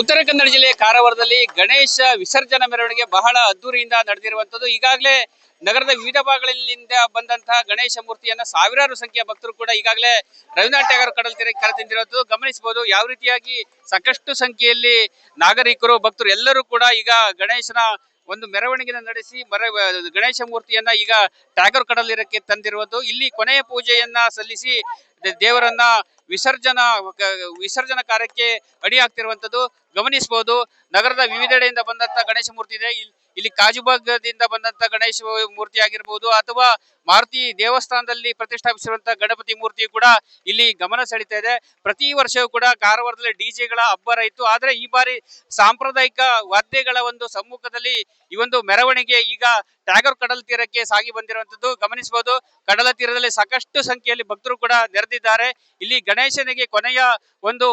ಉತ್ತರ ಕನ್ನಡ ಜಿಲ್ಲೆಯ ಕಾರವಾರದಲ್ಲಿ ಗಣೇಶ ವಿಸರ್ಜನಾ ಮೆರವಣಿಗೆ ಬಹಳ ಅದ್ದೂರಿಯಿಂದ ನಡೆದಿರುವಂತದ್ದು ಈಗಾಗಲೇ ನಗರದ ವಿವಿಧ ಭಾಗಗಳಿಂದ ಬಂದಂತಹ ಗಣೇಶ ಮೂರ್ತಿಯನ್ನ ಸಾವಿರಾರು ಸಂಖ್ಯೆಯ ಭಕ್ತರು ಕೂಡ ಈಗಾಗಲೇ ರವೀಂದ್ರನಾಥ್ ಟ್ಯಾಗರ್ ಕಡಲ್ ಕರೆತಂದಿರೋದು ಗಮನಿಸಬಹುದು, ಯಾವ ರೀತಿಯಾಗಿ ಸಾಕಷ್ಟು ಸಂಖ್ಯೆಯಲ್ಲಿ ನಾಗರಿಕರು, ಭಕ್ತರು ಎಲ್ಲರೂ ಕೂಡ ಈಗ ಗಣೇಶನ ಒಂದು ಮೆರವಣಿಗೆನ ನಡೆಸಿ ಮರ, ಗಣೇಶ ಮೂರ್ತಿಯನ್ನ ಈಗ ಟ್ಯಾಗೂರ್ ಕಡಲಿರಕ್ಕೆ ತಂದಿರುವುದು ಇಲ್ಲಿ ಕೊನೆಯ ಪೂಜೆಯನ್ನ ಸಲ್ಲಿಸಿ ದೇವರನ್ನ ವಿಸರ್ಜನಾ ವಿಸರ್ಜನ ಕಾರ್ಯಕ್ಕೆ ಅಡಿ ಆಗ್ತಿರುವಂತದ್ದು ಗಮನಿಸಬಹುದು ನಗರದ ವಿವಿಧೆಡೆಯಿಂದ ಬಂದಂತ ಗಣೇಶ ಮೂರ್ತಿ ಇದೆ. ಇಲ್- ಇಲ್ಲಿ ಕಾಜುಬಾಗದಿಂದ ಬಂದಂತ ಗಣೇಶ ಮೂರ್ತಿ ಆಗಿರ್ಬೋದು ಅಥವಾ ಮಾರುತಿ ದೇವಸ್ಥಾನದಲ್ಲಿ ಪ್ರತಿಷ್ಠಾಪಿಸಿರುವಂತಹ ಗಣಪತಿ ಮೂರ್ತಿ ಕೂಡ ಇಲ್ಲಿ ಗಮನ ಸೆಳೀತಾ ಇದೆ. ಪ್ರತಿ ವರ್ಷವೂ ಕೂಡ ಕಾರವಾರದಲ್ಲಿ ಡಿಜೆಗಳ ಅಬ್ಬರ ಇತ್ತು ಆದ್ರೆ ಈ ಬಾರಿ ಸಾಂಪ್ರದಾಯಿಕ ವಾದ್ಯಗಳ ಒಂದು ಸಮ್ಮುಖದಲ್ಲಿ ಈ ಒಂದು ಮೆರವಣಿಗೆ ಈಗ ಟ್ಯಾಗರ್ ಕಡಲ ತೀರಕ್ಕೆ ಸಾಗಿ ಬಂದಿರುವಂತದ್ದು ಗಮನಿಸಬಹುದು, ಕಡಲ ತೀರದಲ್ಲಿ ಸಾಕಷ್ಟು ಸಂಖ್ಯೆಯಲ್ಲಿ ಭಕ್ತರು ಕೂಡ ನೆರೆದಿದ್ದಾರೆ. ಇಲ್ಲಿ ಗಣೇಶನಿಗೆ ಕೊನೆಯ ಒಂದು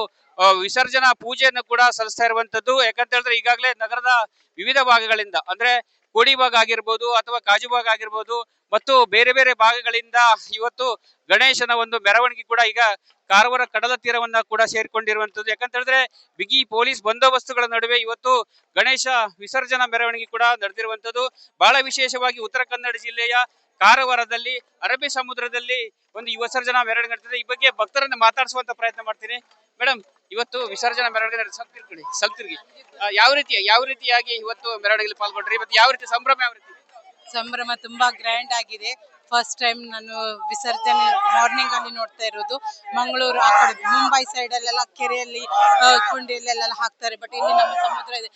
ವಿಸರ್ಜನಾ ಪೂಜೆಯನ್ನು ಕೂಡ ಸಲ್ಲಿಸ್ತಾ ಇರುವಂತದ್ದು ಯಾಕಂತ ಹೇಳಿದ್ರೆ ಈಗಾಗಲೇ ನಗರದ ವಿವಿಧ ಭಾಗಗಳಿಂದ, ಅಂದ್ರೆ ಕೋಡಿ ಭಾಗ ಆಗಿರ್ಬೋದು ಅಥವಾ ಕಾಜು ಭಾಗ ಆಗಿರ್ಬೋದು ಮತ್ತು ಬೇರೆ ಬೇರೆ ಭಾಗಗಳಿಂದ ಇವತ್ತು ಗಣೇಶನ ಒಂದು ಮೆರವಣಿಗೆ ಕೂಡ ಈಗ ಕಾರವಾರ ಕಡಲ ತೀರವನ್ನ ಕೂಡ ಸೇರ್ಕೊಂಡಿರುವಂತದ್ದು ಯಾಕಂತ ಹೇಳಿದ್ರೆ ಬಿಗಿ ಪೊಲೀಸ್ ಬಂದೋಬಸ್ತುಗಳ ನಡುವೆ ಇವತ್ತು ಗಣೇಶ ವಿಸರ್ಜನಾ ಮೆರವಣಿಗೆ ಕೂಡ ನಡೆದಿರುವಂತದ್ದು ಬಹಳ ವಿಶೇಷವಾಗಿ ಉತ್ತರ ಕನ್ನಡ ಜಿಲ್ಲೆಯ ಕಾರವಾರದಲ್ಲಿ, ಅರಬ್ಬಿ ಸಮುದ್ರದಲ್ಲಿ ಒಂದು ವಿಸರ್ಜನಾ ಮೆರವಣಿಗೆ ನಡೆಸಿದೆ ಈ ಬಗ್ಗೆ ಭಕ್ತರನ್ನ ಮಾತಾಡಿಸುವಂತ ಪ್ರಯತ್ನ ಮಾಡ್ತೀನಿ. ಮೇಡಮ್ ಇವತ್ತು ವಿಸರ್ಜನಾ ಮೆರವಣಿಗೆ ನಡೆದ ಸಲ್ತಿರ್ಗಿ ಯಾವ ರೀತಿ, ಯಾವ ರೀತಿಯಾಗಿ ಇವತ್ತು ಮೆರವಣಿಗೆಯಲ್ಲಿ ಪಾಲ್ಗೊಂಡ್ರಿ? ಇವತ್ತು ಯಾವ ರೀತಿ ಸಂಭ್ರಮ ಯಾವ ರೀತಿ ಸಂಭ್ರಮ ತುಂಬಾ ಗ್ರ್ಯಾಂಡ್ ಆಗಿದೆ. ಫಸ್ಟ್ ಟೈಮ್ ನಾನು ವಿಸರ್ಜನೆ ಮಾರ್ನಿಂಗ್ ಅಲ್ಲಿ ನೋಡ್ತಾ ಇರೋದು. ಮಂಗಳೂರು ಆ ಕಡೆ, ಮುಂಬೈ ಸೈಡ್ ಅಲ್ಲೆಲ್ಲ ಕೆರೆಯಲ್ಲಿ ಕುಂಡಿಯಲ್ಲೆಲ್ಲ ಹಾಕ್ತಾರೆ. ಬಟ್ ಇಲ್ಲಿ ನಮ್ಮ ಸಮುದ್ರ ಇದೆ.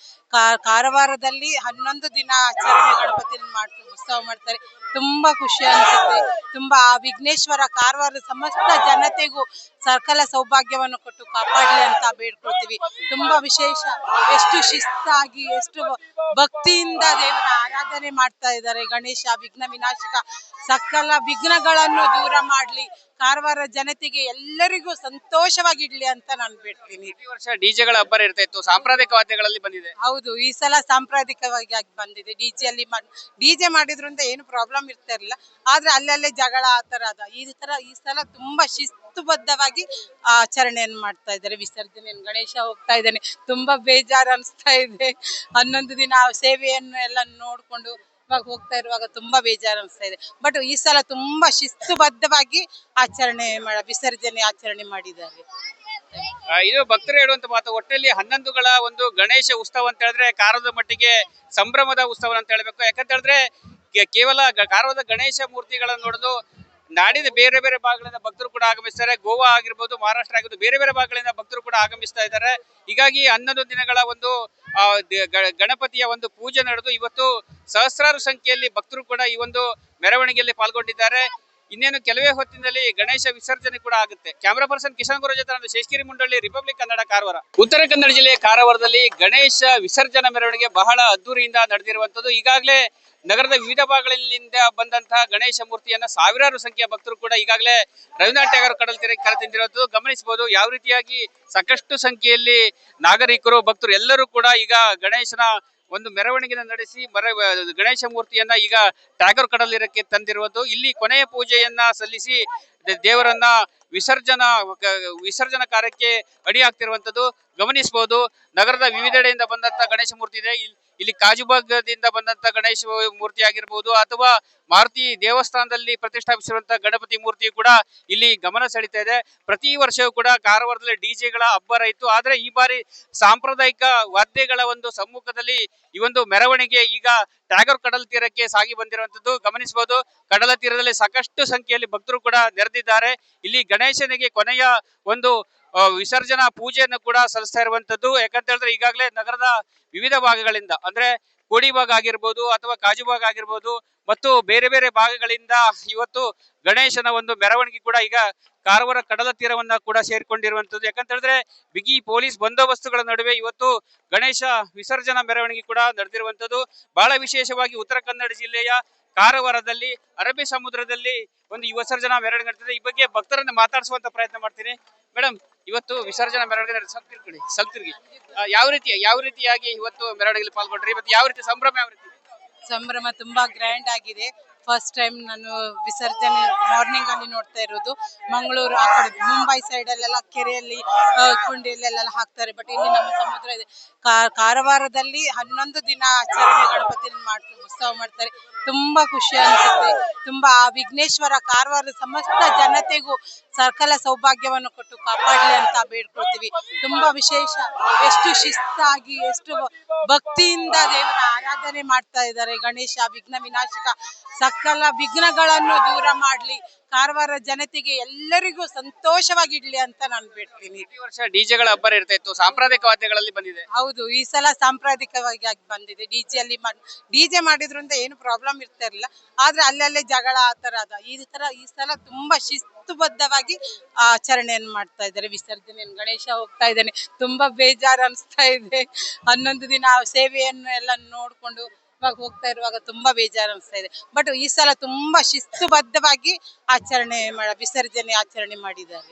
ಕಾರವಾರದಲ್ಲಿ ಹನ್ನೊಂದು ದಿನ ಆಚರಣೆ ಗಣಪತಿ ಮಾಡ್ತಾರೆ ಉತ್ಸವ ಮಾಡ್ತಾರೆ. ತುಂಬಾ ಖುಷಿ ಅನ್ಸುತ್ತೆ. ತುಂಬಾ ಆ ವಿಘ್ನೇಶ್ವರ ಕಾರವಾರದ ಸಮಸ್ತ ಜನತೆಗೂ ಸರ್ಕಲ ಸೌಭಾಗ್ಯವನ್ನು ಕೊಟ್ಟು ಕಾಪಾಡಲಿ ಅಂತ ಬೇಡ್ಕೊಳ್ತೀವಿ. ತುಂಬಾ ವಿಶೇಷ. ಎಷ್ಟು ಶಿಸ್ತಾಗಿ, ಎಷ್ಟು ಭಕ್ತಿಯಿಂದ ದೇವರ ಆರಾಧನೆ ಮಾಡ್ತಾ ಇದ್ದಾರೆ. ಗಣೇಶ, ವಿಘ್ನ ವಿನಾಶಕ ಸಕಲ ವಿಘ್ನಗಳನ್ನು ದೂರ ಮಾಡ್ಲಿ ಕಾರವಾರ ಜನತೆಗೆ ಎಲ್ಲರಿಗೂ ಸಂತೋಷವಾಗಿಡ್ಲಿ ಅಂತ ನಾನು ಬೇಡ್ತೀನಿ. ಪ್ರತಿ ವರ್ಷ ಡಿಜೆಗಳ ಅಬ್ಬರ ಇರ್ತಾ ಇತ್ತು ಸಾಂಪ್ರದಾಯಿಕ ವಾದ್ಯಗಳಲ್ಲಿ ಬಂದಿದೆ. ಹೌದು ಈ ಸಲ ಸಾಂಪ್ರದಾಯಿಕವಾಗಿ ಆಗಿ ಬಂದಿದೆ. ಡಿಜೆ ಅಲ್ಲಿ ಡಿಜೆ ಮಾಡಿದ್ರಿಂದ ಏನು ಪ್ರಾಬ್ಲಮ್ ಇರ್ತಾ ಇರಲಿಲ್ಲ. ಆದ್ರೆ ಅಲ್ಲಲ್ಲೇ ಜಗಳ ಆ ತರ ಅದ. ಈ ತರ ಈ ಸಲ ತುಂಬಾ ಶಿಸ್ತುಬದ್ಧವಾಗಿ ಆಚರಣೆಯನ್ನು ಮಾಡ್ತಾ ಇದ್ದಾರೆ. ವಿಸರ್ಜನೆ ಗಣೇಶ ಹೋಗ್ತಾ ಇದ್ದಾನೆ. ತುಂಬಾ ಬೇಜಾರು ಅನಿಸ್ತಾ ಇದೆ. ಹನ್ನೊಂದು ದಿನ ಸೇವೆಯನ್ನು ಎಲ್ಲ ನೋಡ್ಕೊಂಡು ಹೋಗ್ತಾ ಇರುವಾಗ ತುಂಬಾ ಬೇಜಾರು ಅನಿಸ್ತಾ ಇದೆ. ಬಟ್ ಈ ಸಲ ತುಂಬಾ ಶಿಸ್ತುಬದ್ಧವಾಗಿ ಆಚರಣೆ ಮಾಡ, ವಿಸರ್ಜನೆ ಆಚರಣೆ ಮಾಡಿದ್ದಾರೆ. ಇದು ಭಕ್ತರು ಹೇಳುವಂತ ಮಾತು ಒಟ್ಟಲ್ಲಿ ಹನ್ನೊಂದುಗಳ ಒಂದು ಗಣೇಶ ಉತ್ಸವ ಅಂತ ಹೇಳಿದ್ರೆ ಕಾರದ ಮಟ್ಟಿಗೆ ಸಂಭ್ರಮದ ಉತ್ಸವ ಅಂತ ಹೇಳ್ಬೇಕು. ಯಾಕಂತ ಹೇಳಿದ್ರೆ ಕೇವಲ ಗ- ಕಾರವಾರದ ಗಣೇಶ ಮೂರ್ತಿಗಳನ್ನು ನೋಡಲು ನಾಡಿನ ಬೇರೆ ಬೇರೆ ಭಾಗಗಳಿಂದ ಭಕ್ತರು ಕೂಡ ಆಗಮಿಸ್ತಾರೆ. ಗೋವಾ ಆಗಿರ್ಬೋದು, ಮಹಾರಾಷ್ಟ್ರ ಆಗಿರ್ಬೋದು, ಬೇರೆ ಬೇರೆ ಭಾಗಗಳಿಂದ ಭಕ್ತರು ಕೂಡ ಆಗಮಿಸ್ತಾ ಇದ್ದಾರೆ. ಹೀಗಾಗಿ ಹನ್ನೊಂದು ದಿನಗಳ ಒಂದು ಗಣಪತಿಯ ಒಂದು ಪೂಜೆ ನಡೆದು ಇವತ್ತು ಸಹಸ್ರಾರು ಸಂಖ್ಯೆಯಲ್ಲಿ ಭಕ್ತರು ಕೂಡ ಈ ಒಂದು ಮೆರವಣಿಗೆಯಲ್ಲಿ ಪಾಲ್ಗೊಂಡಿದ್ದಾರೆ. ಇನ್ನೇನು ಕೆಲವೇ ಹೊತ್ತಿನಲ್ಲಿ ಗಣೇಶ ವಿಸರ್ಜನೆ ಕೂಡ ಆಗುತ್ತೆ. ಕ್ಯಾಮರಾ ಪರ್ಸನ್ ಕಿಶನ್ ಗುರು ಜೊತೆ ನಾನು ಶೇಷಗಿರಿ ಮುಂಡಳ್ಳಿ ರಿಪಬ್ಲಿಕ್ ಕನ್ನಡ ಕಾರವಾರ ಉತ್ತರ ಕನ್ನಡ ಜಿಲ್ಲೆಯ ಕಾರವಾರದಲ್ಲಿ ಗಣೇಶ ವಿಸರ್ಜನಾ ಮೆರವಣಿಗೆ ಬಹಳ ಅದ್ದೂರಿಯಿಂದ ನಡೆದಿರುವಂತದ್ದು ಈಗಾಗಲೇ ನಗರದ ವಿವಿಧ ಭಾಗಗಳಿಂದ ಬಂದಂತಹ ಗಣೇಶ ಮೂರ್ತಿಯನ್ನ ಸಾವಿರಾರು ಸಂಖ್ಯೆಯ ಭಕ್ತರು ಕೂಡ ಈಗಾಗಲೇ ರವೀಂದ್ರನಾಥ್ ಟ್ಯಾಗರ್ ಕಡಲ್ ತೀರ ಕರೆತಂದಿರೋದು ಗಮನಿಸಬಹುದು, ಯಾವ ರೀತಿಯಾಗಿ ಸಾಕಷ್ಟು ಸಂಖ್ಯೆಯಲ್ಲಿ ನಾಗರಿಕರು, ಭಕ್ತರು ಎಲ್ಲರೂ ಕೂಡ ಈಗ ಗಣೇಶನ ಒಂದು ಮೆರವಣಿಗೆನ ನಡೆಸಿ ಮರ ಗಣೇಶ ಮೂರ್ತಿಯನ್ನ ಈಗ ಟ್ಯಾಗರ್ ಕಡಲಿರಕ್ಕೆ ತಂದಿರುವುದು. ಇಲ್ಲಿ ಕೊನೆಯ ಪೂಜೆಯನ್ನ ಸಲ್ಲಿಸಿ ದೇವರನ್ನ ವಿಸರ್ಜನಾ ವಿಸರ್ಜನ ಕಾರ್ಯಕ್ಕೆ ಅಡಿ ಆಗ್ತಿರುವಂತದ್ದು ಗಮನಿಸಬಹುದು ನಗರದ ವಿವಿಧೆಡೆಯಿಂದ ಬಂದಂತ ಗಣೇಶ ಮೂರ್ತಿ ಇದೆ. ಇಲ್- ಇಲ್ಲಿ ಕಾಜುಬಾಗದಿಂದ ಬಂದಂತ ಗಣೇಶ ಮೂರ್ತಿ ಆಗಿರ್ಬೋದು ಅಥವಾ ಮಾರುತಿ ದೇವಸ್ಥಾನದಲ್ಲಿ ಪ್ರತಿಷ್ಠಾಪಿಸಿರುವಂತಹ ಗಣಪತಿ ಮೂರ್ತಿ ಕೂಡ ಇಲ್ಲಿ ಗಮನ ಸೆಳೀತಾ ಇದೆ. ಪ್ರತಿ ವರ್ಷವೂ ಕೂಡ ಕಾರವಾರದಲ್ಲಿ ಡಿಜೆಗಳ ಅಬ್ಬರ ಇತ್ತು. ಆದ್ರೆ ಈ ಬಾರಿ ಸಾಂಪ್ರದಾಯಿಕ ವಾದ್ಯಗಳ ಒಂದು ಸಮ್ಮುಖದಲ್ಲಿ ಈ ಒಂದು ಮೆರವಣಿಗೆ ಈಗ ಟ್ಯಾಗರ್ ಕಡಲ ತೀರಕ್ಕೆ ಸಾಗಿ ಬಂದಿರುವಂತದ್ದು ಗಮನಿಸಬಹುದು, ಕಡಲ ತೀರದಲ್ಲಿ ಸಾಕಷ್ಟು ಸಂಖ್ಯೆಯಲ್ಲಿ ಭಕ್ತರು ಕೂಡ ನೆರೆದಿದ್ದಾರೆ. ಇಲ್ಲಿ ಗಣೇಶನಿಗೆ ಕೊನೆಯ ಒಂದು ವಿಸರ್ಜನಾ ಪೂಜೆಯನ್ನು ಕೂಡ ಸಲ್ಲಿಸ್ತಾ ಇರುವಂತದ್ದು ಯಾಕಂತ ಹೇಳಿದ್ರೆ ಈಗಾಗಲೇ ನಗರದ ವಿವಿಧ ಭಾಗಗಳಿಂದ, ಅಂದ್ರೆ ಕೋಡಿ ಭಾಗ ಆಗಿರ್ಬೋದು ಅಥವಾ ಕಾಜು ಭಾಗ ಆಗಿರ್ಬೋದು, ಮತ್ತು ಬೇರೆ ಬೇರೆ ಭಾಗಗಳಿಂದ ಇವತ್ತು ಗಣೇಶನ ಒಂದು ಮೆರವಣಿಗೆ ಕೂಡ ಈಗ ಕಾರವಾರ ಕಡಲ ತೀರವನ್ನ ಕೂಡ ಸೇರ್ಕೊಂಡಿರುವಂತದ್ದು ಯಾಕಂತ ಹೇಳಿದ್ರೆ, ಬಿಗಿ ಪೊಲೀಸ್ ಬಂದೋಬಸ್ತುಗಳ ನಡುವೆ ಇವತ್ತು ಗಣೇಶ ವಿಸರ್ಜನಾ ಮೆರವಣಿಗೆ ಕೂಡ ನಡೆದಿರುವಂತದ್ದು ಬಹಳ ವಿಶೇಷವಾಗಿ ಉತ್ತರ ಕನ್ನಡ ಜಿಲ್ಲೆಯ ಕಾರವಾರದಲ್ಲಿ, ಅರಬ್ಬಿ ಸಮುದ್ರದಲ್ಲಿ ಒಂದು ವಿಸರ್ಜನಾ ಮೆರವಣಿಗೆ ನಡೆದಿದೆ ಈ ಬಗ್ಗೆ ಭಕ್ತರನ್ನ ಮಾತಾಡಿಸುವಂತ ಪ್ರಯತ್ನ ಮಾಡ್ತೀನಿ. ಮೇಡಮ್ ಇವತ್ತು ವಿಸರ್ಜನಾ ಮೆರವಣಿಗೆ ಸಲ್ತಿರ್ಕೊಳ್ಳಿ ಸಲ್ತಿರ್ಗಿ ಯಾವ ರೀತಿ, ಯಾವ ರೀತಿಯಾಗಿ ಇವತ್ತು ಮೆರವಣಿಗೆಯಲ್ಲಿ ಪಾಲ್ಗೊಂಡ್ರಿ? ಇವತ್ತು ಯಾವ ರೀತಿ ಸಂಭ್ರಮ ಯಾವ ರೀತಿ ಸಂಭ್ರಮ ತುಂಬಾ ಗ್ರ್ಯಾಂಡ್ ಆಗಿದೆ. ಫಸ್ಟ್ ಟೈಮ್ ನಾನು ವಿಸರ್ಜನೆ ಮಾರ್ನಿಂಗ್ ಅಲ್ಲಿ ನೋಡ್ತಾ ಇರೋದು. ಮಂಗಳೂರು ಆ ಕಡೆ, ಮುಂಬೈ ಸೈಡ್ ಅಲ್ಲೆಲ್ಲ ಕೆರೆಯಲ್ಲಿ ಕುಂಡಿಯಲ್ಲೆಲ್ಲ ಹಾಕ್ತಾರೆ. ಬಟ್ ಇಲ್ಲಿ ನಮ್ಮ ಸಮುದ್ರ ಇದೆ. ಕಾರವಾರದಲ್ಲಿ ಹನ್ನೊಂದು ದಿನ ಆಚರಣೆ ಗಣಪತಿ ಉತ್ಸವ ಮಾಡ್ತಾರೆ. ತುಂಬಾ ಖುಷಿ ಅನ್ಸುತ್ತೆ. ತುಂಬಾ ಆ ವಿಘ್ನೇಶ್ವರ ಕಾರವಾರದ ಸಮಸ್ತ ಜನತೆಗೂ ಸರ್ಕಲ ಸೌಭಾಗ್ಯವನ್ನು ಕೊಟ್ಟು ಕಾಪಾಡಲಿ ಅಂತ ಬೇಡ್ಕೊಳ್ತೀವಿ. ತುಂಬಾ ವಿಶೇಷ. ಎಷ್ಟು ಶಿಸ್ತಾಗಿ, ಎಷ್ಟು ಭಕ್ತಿಯಿಂದ ದೇವರ ಆರಾಧನೆ ಮಾಡ್ತಾ ಇದ್ದಾರೆ ಗಣೇಶ ವಿಘ್ನ ವಿನಾಶಕ ಸಕಲ ವಿಘ್ನಗಳನ್ನು ದೂರ ಮಾಡ್ಲಿ. ಕಾರವಾರ ಜನತೆಗೆ ಎಲ್ಲರಿಗೂ ಸಂತೋಷವಾಗಿಡ್ಲಿ ಅಂತ ನಾನು ಬಿಡ್ತೀನಿ. ಈ ವರ್ಷ ಡಿಜೆಗಳ ಅಬ್ಬರ ಇರ್ತಾ ಇತ್ತು ಸಾಂಪ್ರದಾಯಿಕ ವಾದ್ಯಗಳಲ್ಲಿ ಬಂದಿದೆ. ಹೌದು ಈ ಸಲ ಸಾಂಪ್ರದಾಯಿಕವಾಗಿ ಆಗಿ ಬಂದಿದೆ. ಡಿಜೆ ಅಲ್ಲಿ ಡಿಜೆ ಮಾಡಿದ್ರಿಂದ ಏನು ಪ್ರಾಬ್ಲಮ್ ಇರ್ತಾ ಇರಲಿಲ್ಲ. ಆದ್ರೆ ಅಲ್ಲಲ್ಲೇ ಜಗಳ ಆ ತರ ಅದ. ಈ ತರ ಈ ಸಲ ತುಂಬಾ ಶಿಸ್ತುಬದ್ಧವಾಗಿ ಆಚರಣೆಯನ್ನು ಮಾಡ್ತಾ ಇದ್ದಾರೆ. ವಿಸರ್ಜನೆ ಗಣೇಶ ಹೋಗ್ತಾ ಇದ್ದಾನೆ. ತುಂಬಾ ಬೇಜಾರು ಅನಿಸ್ತಾ ಇದೆ. ಹನ್ನೊಂದು ದಿನ ಆ ಸೇವೆಯನ್ನು ಎಲ್ಲ ನೋಡ್ಕೊಂಡು ಇವಾಗ ಹೋಗ್ತಾ ಇರುವಾಗ ತುಂಬಾ ಬೇಜಾರು ಅನಿಸ್ತಾ ಇದೆ ಬಟ್ ಈ ಸಲ ತುಂಬಾ ಶಿಸ್ತುಬದ್ಧವಾಗಿ ಆಚರಣೆ ಮಾಡ ವಿಸರ್ಜನೆ ಆಚರಣೆ ಮಾಡಿದ್ದಾರೆ.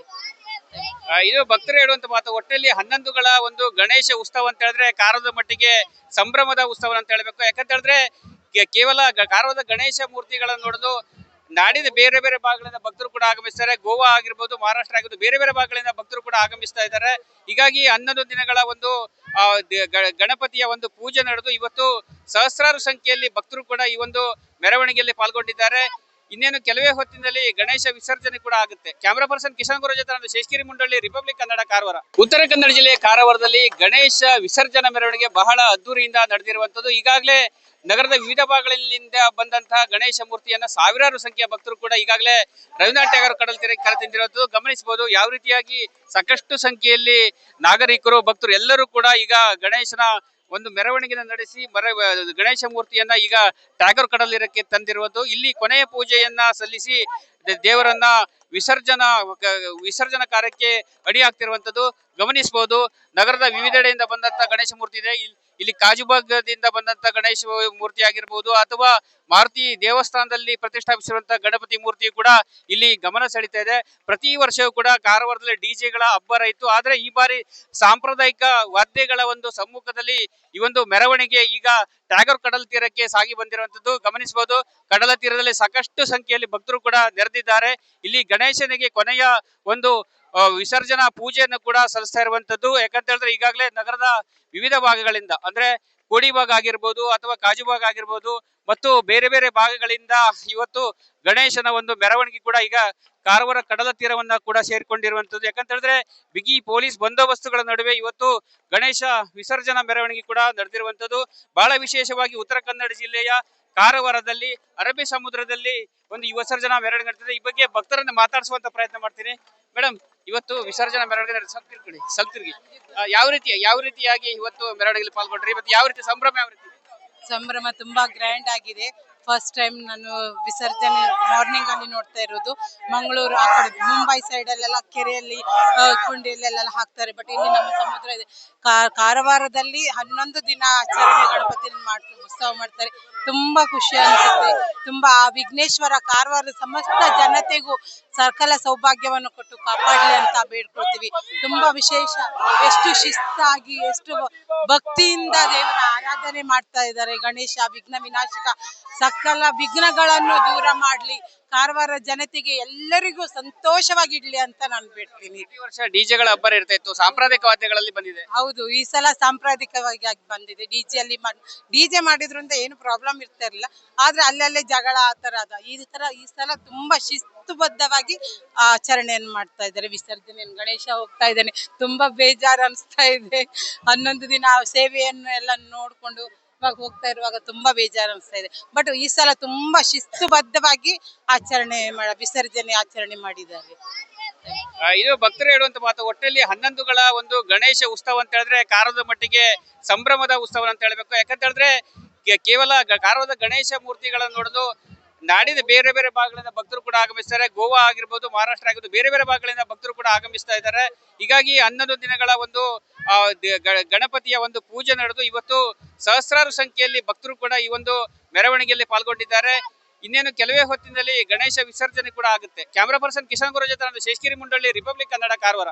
ಇದು ಭಕ್ತರು ಹೇಳುವಂತ ಮಾತು ಒಟ್ಟಲ್ಲಿ ಹನ್ನೊಂದುಗಳ ಒಂದು ಗಣೇಶ ಉತ್ಸವ ಅಂತ ಹೇಳಿದ್ರೆ ಕಾರದ ಮಟ್ಟಿಗೆ ಸಂಭ್ರಮದ ಉತ್ಸವ ಅಂತ ಹೇಳ್ಬೇಕು. ಯಾಕಂತ ಹೇಳಿದ್ರೆ ಕೇವಲ ಗ- ಗಣೇಶ ಮೂರ್ತಿಗಳನ್ನು ನೋಡಲು ನಾಡಿನ ಬೇರೆ ಬೇರೆ ಭಾಗಗಳಿಂದ ಭಕ್ತರು ಕೂಡ ಆಗಮಿಸ್ತಾರೆ. ಗೋವಾ ಆಗಿರ್ಬೋದು, ಮಹಾರಾಷ್ಟ್ರ ಆಗಿರ್ಬೋದು, ಬೇರೆ ಬೇರೆ ಭಾಗಗಳಿಂದ ಭಕ್ತರು ಕೂಡ ಆಗಮಿಸ್ತಾ ಇದ್ದಾರೆ. ಹೀಗಾಗಿ ಹನ್ನೊಂದು ದಿನಗಳ ಒಂದು ಗಣಪತಿಯ ಒಂದು ಪೂಜೆ ನಡೆದು ಇವತ್ತು ಸಹಸ್ರಾರು ಸಂಖ್ಯೆಯಲ್ಲಿ ಭಕ್ತರು ಕೂಡ ಈ ಒಂದು ಮೆರವಣಿಗೆಯಲ್ಲಿ ಪಾಲ್ಗೊಂಡಿದ್ದಾರೆ. ಇನ್ನೇನು ಕೆಲವೇ ಹೊತ್ತಿನಲ್ಲಿ ಗಣೇಶ ವಿಸರ್ಜನೆ ಕೂಡ ಆಗುತ್ತೆ. ಕ್ಯಾಮರಾ ಪರ್ಸನ್ ಕಿಶನ್ ಗುರು ಜೊತೆ ನಾನು ಶೇಷಗಿರಿ ಮುಂಡಳ್ಳಿ ರಿಪಬ್ಲಿಕ್ ಕನ್ನಡ ಕಾರವಾರ ಉತ್ತರ ಕನ್ನಡ ಜಿಲ್ಲೆಯ ಕಾರವಾರದಲ್ಲಿ ಗಣೇಶ ವಿಸರ್ಜನಾ ಮೆರವಣಿಗೆ ಬಹಳ ಅದ್ದೂರಿಯಿಂದ ನಡೆದಿರುವಂತದ್ದು ಈಗಾಗಲೇ ನಗರದ ವಿವಿಧ ಭಾಗಗಳಿಂದ ಬಂದಂತಹ ಗಣೇಶ ಮೂರ್ತಿಯನ್ನ ಸಾವಿರಾರು ಸಂಖ್ಯೆಯ ಭಕ್ತರು ಕೂಡ ಈಗಾಗಲೇ ರವೀಂದ್ರನಾಥ್ ಟ್ಯಾಗರ್ ಕಡಲ್ ತೀರಕ್ಕೆ ಕರೆತಂದಿರೋದು ಗಮನಿಸಬಹುದು, ಯಾವ ರೀತಿಯಾಗಿ ಸಾಕಷ್ಟು ಸಂಖ್ಯೆಯಲ್ಲಿ ನಾಗರಿಕರು, ಭಕ್ತರು ಎಲ್ಲರೂ ಕೂಡ ಈಗ ಗಣೇಶನ ಒಂದು ಮೆರವಣಿಗೆನ ನಡೆಸಿ ಮರ ಗಣೇಶ ಮೂರ್ತಿಯನ್ನ ಈಗ ಟ್ಯಾಗರ್ ಕಡಲಿರಕ್ಕೆ ತಂದಿರುವುದು. ಇಲ್ಲಿ ಕೊನೆಯ ಪೂಜೆಯನ್ನ ಸಲ್ಲಿಸಿ ದೇವರನ್ನ ವಿಸರ್ಜನಾ ವಿಸರ್ಜನ ಕಾರ್ಯಕ್ಕೆ ಅಡಿ ಆಗ್ತಿರುವಂತದ್ದು ಗಮನಿಸಬಹುದು ನಗರದ ವಿವಿಧೆಡೆಯಿಂದ ಬಂದಂತ ಗಣೇಶ ಮೂರ್ತಿ ಇದೆ. ಇಲ್ಲಿ ಕಾಜುಬಾಗದಿಂದ ಬಂದಂತ ಗಣೇಶ ಮೂರ್ತಿ ಆಗಿರ್ಬೋದು ಅಥವಾ ಮಾರುತಿ ದೇವಸ್ಥಾನದಲ್ಲಿ ಪ್ರತಿಷ್ಠಾಪಿಸಿರುವಂತಹ ಗಣಪತಿ ಮೂರ್ತಿ ಕೂಡ ಇಲ್ಲಿ ಗಮನ ಸೆಳೀತಾ ಇದೆ. ಪ್ರತಿ ವರ್ಷವೂ ಕೂಡ ಕಾರವಾರದಲ್ಲಿ ಡಿಜೆಗಳ ಅಬ್ಬರ ಇತ್ತು ಆದ್ರೆ ಈ ಬಾರಿ ಸಾಂಪ್ರದಾಯಿಕ ವಾದ್ಯಗಳ ಒಂದು ಸಮ್ಮುಖದಲ್ಲಿ ಈ ಒಂದು ಮೆರವಣಿಗೆ ಈಗ ಟ್ಯಾಗರ್ ಕಡಲ ತೀರಕ್ಕೆ ಸಾಗಿ ಬಂದಿರುವಂತದ್ದು. ಗಮನಿಸಬಹುದು, ಕಡಲ ತೀರದಲ್ಲಿ ಸಾಕಷ್ಟು ಸಂಖ್ಯೆಯಲ್ಲಿ ಭಕ್ತರು ಕೂಡ ನೆರೆದಿದ್ದಾರೆ. ಇಲ್ಲಿ ಗಣೇಶನಿಗೆ ಕೊನೆಯ ಒಂದು ವಿಸರ್ಜನಾ ಪೂಜೆಯನ್ನು ಕೂಡ ಸಲ್ಲಿಸ್ತಾ ಇರುವಂತದ್ದು ಯಾಕಂತ ಹೇಳಿದ್ರೆ ಈಗಾಗಲೇ ನಗರದ ವಿವಿಧ ಭಾಗಗಳಿಂದ, ಅಂದ್ರೆ ಕೋಡಿ ಭಾಗ ಆಗಿರ್ಬೋದು ಅಥವಾ ಕಾಜು ಭಾಗ ಆಗಿರ್ಬೋದು, ಮತ್ತು ಬೇರೆ ಬೇರೆ ಭಾಗಗಳಿಂದ ಇವತ್ತು ಗಣೇಶನ ಒಂದು ಮೆರವಣಿಗೆ ಕೂಡ ಈಗ ಕಾರವಾರ ಕಡಲ ತೀರವನ್ನ ಕೂಡ ಸೇರ್ಕೊಂಡಿರುವಂತದ್ದು ಯಾಕಂತ ಹೇಳಿದ್ರೆ ಬಿಗಿ ಪೊಲೀಸ್ ಬಂದೋಬಸ್ತುಗಳ ನಡುವೆ ಇವತ್ತು ಗಣೇಶ ವಿಸರ್ಜನಾ ಮೆರವಣಿಗೆ ಕೂಡ ನಡೆದಿರುವಂತದ್ದು ಬಹಳ ವಿಶೇಷವಾಗಿ ಉತ್ತರ ಕನ್ನಡ ಜಿಲ್ಲೆಯ ಕಾರವಾರದಲ್ಲಿ, ಅರಬ್ಬಿ ಸಮುದ್ರದಲ್ಲಿ ಒಂದು ಈ ವಿಸರ್ಜನಾ ಮೆರವಣಿಗೆ ನಡೆದಿದೆ. ಈ ಬಗ್ಗೆ ಭಕ್ತರನ್ನು ಮಾತಾಡಿಸುವಂತ ಪ್ರಯತ್ನ ಮಾಡ್ತೀನಿ. ಮೇಡಮ್ ಇವತ್ತು ವಿಸರ್ಜನಾ ಮೆರವಣಿಗೆ ನಡೆದ ಸ್ವಲ್ಪ ಆ, ಯಾವ ರೀತಿ ಯಾವ ರೀತಿಯಾಗಿ ಇವತ್ತು ಮೆರವಣಿಗೆಯಲ್ಲಿ ಪಾಲ್ಗೊಂಡ್ರಿ? ಇವತ್ತು ಯಾವ ರೀತಿ ಸಂಭ್ರಮ ಯಾವ ರೀತಿ ಸಂಭ್ರಮ ತುಂಬಾ ಗ್ರ್ಯಾಂಡ್ ಆಗಿದೆ. ಫಸ್ಟ್ ಟೈಮ್ ನಾನು ವಿಸರ್ಜನೆ ಮಾರ್ನಿಂಗ್ ಅಲ್ಲಿ ನೋಡ್ತಾ ಇರೋದು. ಮಂಗಳೂರು ಆ ಕಡೆ ಮುಂಬೈ ಸೈಡ್ ಅಲ್ಲೆಲ್ಲ ಕೆರೆಯಲ್ಲಿ ಕುಂಡಿಯಲ್ಲೆಲ್ಲ ಹಾಕ್ತಾರೆ. ಬಟ್ ಇಲ್ಲಿ ನಮ್ಮ ಸಮುದ್ರ ಇದೆ. ಕಾರವಾರದಲ್ಲಿ ಹನ್ನೊಂದು ದಿನ ಆಚರಣೆ ಗಣಪತಿ ಮಾಡ್ತಾರೆ ಉತ್ಸವ ಮಾಡ್ತಾರೆ. ತುಂಬಾ ಖುಷಿ ಅನ್ಸುತ್ತೆ. ತುಂಬಾ ವಿಘ್ನೇಶ್ವರ ಕಾರವಾರದ ಸಮಸ್ತ ಜನತೆಗೂ ಸಕಲ ಸೌಭಾಗ್ಯವನ್ನು ಕೊಟ್ಟು ಕಾಪಾಡಲಿ ಅಂತ ಬೇಡ್ಕೊಳ್ತೀವಿ. ತುಂಬಾ ವಿಶೇಷ. ಎಷ್ಟು ಶಿಸ್ತಾಗಿ ಎಷ್ಟು ಭಕ್ತಿಯಿಂದ ದೇವರ ಆರಾಧನೆ ಮಾಡ್ತಾ ಇದ್ದಾರೆ. ಗಣೇಶ ವಿಘ್ನ ವಿನಾಶಕ. ಸಕಲ ವಿಘ್ನಗಳನ್ನು ದೂರ ಮಾಡಲಿ. ಕಾರವಾರ ಜನತೆಗೆ ಎಲ್ಲರಿಗೂ ಸಂತೋಷವಾಗಿಡ್ಲಿ ಅಂತ ನಾನು ಬೇಡ್ತೀನಿ. ಈ ವರ್ಷ ಡಿಜೆಗಳ ಅಬ್ಬರ ಇರ್ತಾ ಇತ್ತು. ಸಾಂಪ್ರದಾಯಿಕ ವಾದ್ಯಗಳಲ್ಲಿ ಬಂದಿದೆ. ಹೌದು ಈ ಸಲ ಸಾಂಪ್ರದಾಯಿಕವಾಗಿ ಆಗಿ ಬಂದಿದೆ ಡಿಜೆ ಅಲ್ಲಿ ಡಿಜೆ ಮಾಡಿದ್ರಿಂದ ಏನು ಪ್ರಾಬ್ಲಮ್ ಇರ್ತಾ ಇರಲಿಲ್ಲ. ಆದ್ರೆ ಅಲ್ಲಲ್ಲೇ ಜಗಳ ಆ ತರ ಅದ. ಈ ತರ ಈ ಸಲ ತುಂಬಾ ಶಿಸ್ತುಬದ್ಧವಾಗಿ ಆಚರಣೆಯನ್ನು ಮಾಡ್ತಾ ಇದ್ದಾರೆ. ವಿಸರ್ಜನೆ ಗಣೇಶ ಹೋಗ್ತಾ ಇದ್ದಾನೆ. ತುಂಬಾ ಬೇಜಾರು ಅನಿಸ್ತಾ ಇದೆ. ಹನ್ನೊಂದು ದಿನ ಆ ಸೇವೆಯನ್ನು ಎಲ್ಲ ನೋಡ್ಕೊಂಡು ಇವಾಗ ಹೋಗ್ತಾ ಇರುವಾಗ ತುಂಬಾ ಬೇಜಾರು ಅನಿಸ್ತಾ ಇದೆ. ಬಟ್ ಈ ಸಲ ತುಂಬಾ ಶಿಸ್ತುಬದ್ಧವಾಗಿ ಆಚರಣೆ ಮಾಡ ವಿಸರ್ಜನೆ ಆಚರಣೆ ಮಾಡಿದ್ದಾರೆ. ಇದು ಭಕ್ತರು ಹೇಳುವಂತ ಮಾತು ಒಟ್ಟಲ್ಲಿ ಹನ್ನೊಂದುಗಳ ಒಂದು ಗಣೇಶ ಉತ್ಸವ ಅಂತ ಹೇಳಿದ್ರೆ ಕಾರದ ಮಟ್ಟಿಗೆ ಸಂಭ್ರಮದ ಉತ್ಸವ ಅಂತ ಹೇಳ್ಬೇಕು. ಯಾಕಂತ ಹೇಳಿದ್ರೆ ಕೇವಲ ಗ- ಕಾರವಾರದ ಗಣೇಶ ಮೂರ್ತಿಗಳನ್ನು ನೋಡಲು ನಾಡಿನ ಬೇರೆ ಬೇರೆ ಭಾಗಗಳಿಂದ ಭಕ್ತರು ಕೂಡ ಆಗಮಿಸ್ತಾರೆ. ಗೋವಾ ಆಗಿರ್ಬೋದು, ಮಹಾರಾಷ್ಟ್ರ ಆಗಿರ್ಬೋದು, ಬೇರೆ ಬೇರೆ ಭಾಗಗಳಿಂದ ಭಕ್ತರು ಕೂಡ ಆಗಮಿಸ್ತಾ ಇದ್ದಾರೆ. ಹೀಗಾಗಿ ಹನ್ನೊಂದು ದಿನಗಳ ಒಂದು ಗಣಪತಿಯ ಒಂದು ಪೂಜೆ ನಡೆದು ಇವತ್ತು ಸಹಸ್ರಾರು ಸಂಖ್ಯೆಯಲ್ಲಿ ಭಕ್ತರು ಕೂಡ ಈ ಒಂದು ಮೆರವಣಿಗೆಯಲ್ಲಿ ಪಾಲ್ಗೊಂಡಿದ್ದಾರೆ. ಇನ್ನೇನು ಕೆಲವೇ ಹೊತ್ತಿನಲ್ಲಿ ಗಣೇಶ ವಿಸರ್ಜನೆ ಕೂಡ ಆಗುತ್ತೆ. ಕ್ಯಾಮರಾ ಪರ್ಸನ್ ಕಿಶನ್ ಗುರು ಜೊತೆ ಶೇಷಗಿರಿ ಮುಂಡಳ್ಳಿ, ರಿಪಬ್ಲಿಕ್ ಕನ್ನಡ ಕಾರವಾರ.